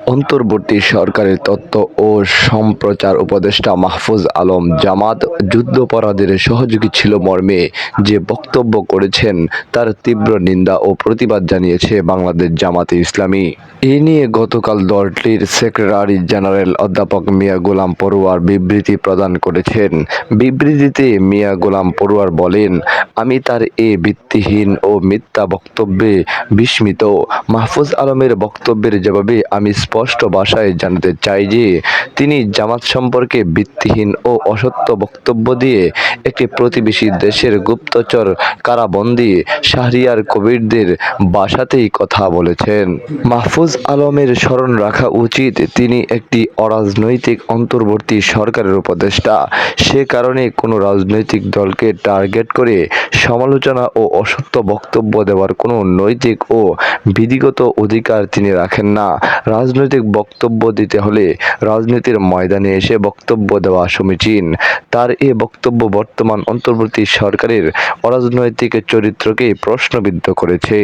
অন্তর্বর্তী সরকারের তথ্য ও সম্প্রচার উপদেষ্টা মাহফুজ আলম জামাত যুদ্ধাপরাধের সহযোগী ছিল মর্মে যে বক্তব্য করেছেন তার তীব্র নিন্দা ও প্রতিবাদ জানিয়েছে বাংলাদেশ জামাতে ইসলামী। এ নিয়ে গতকাল দলটির সেক্রেটারি জেনারেল অধ্যাপক মিয়া গোলাম পড়ুয়ার বিবৃতি প্রদান করেছেন। বিবৃতিতে মিয়া গোলাম পড়ুয়ার বলেন, আমি তার এ ভিত্তিহীন ও মিথ্যা বক্তব্যে বিস্মিত। মাহফুজ আলমের বক্তব্যের জবাবে আমি স্পষ্ট ভাষায় জানাতে চাই যে, তিনি জামাত সম্পর্কে ভিত্তিহীন ও অসত্য বক্তব্য দিয়ে একটি প্রতিবেশী দেশের গুপ্তচর কারাবন্দী শাহরিয়ার কবিরদের বাসাতেই কথা বলেছেন। মাহফুজ আলমের স্মরণ রাখা উচিত, তিনি একটি অরাজনৈতিক অন্তর্বর্তী সরকারের উপদেষ্টা। সে কারণে কোনো রাজনৈতিক দলকে টার্গেট করে সমালোচনা ও অসত্য বক্তব্য দেওয়ার কোনো নৈতিক ও বিধিগত অধিকার তিনি রাখেন না। রাজনৈতিক বক্তব্য দিতে হলে রাজনীতির ময়দানে এসে বক্তব্য দেওয়া সমীচীন। তার এ বক্তব্য বর্তমান অন্তর্বর্তী সরকারের অরাজনৈতিক চরিত্রকে প্রশ্নবিদ্ধ করেছে।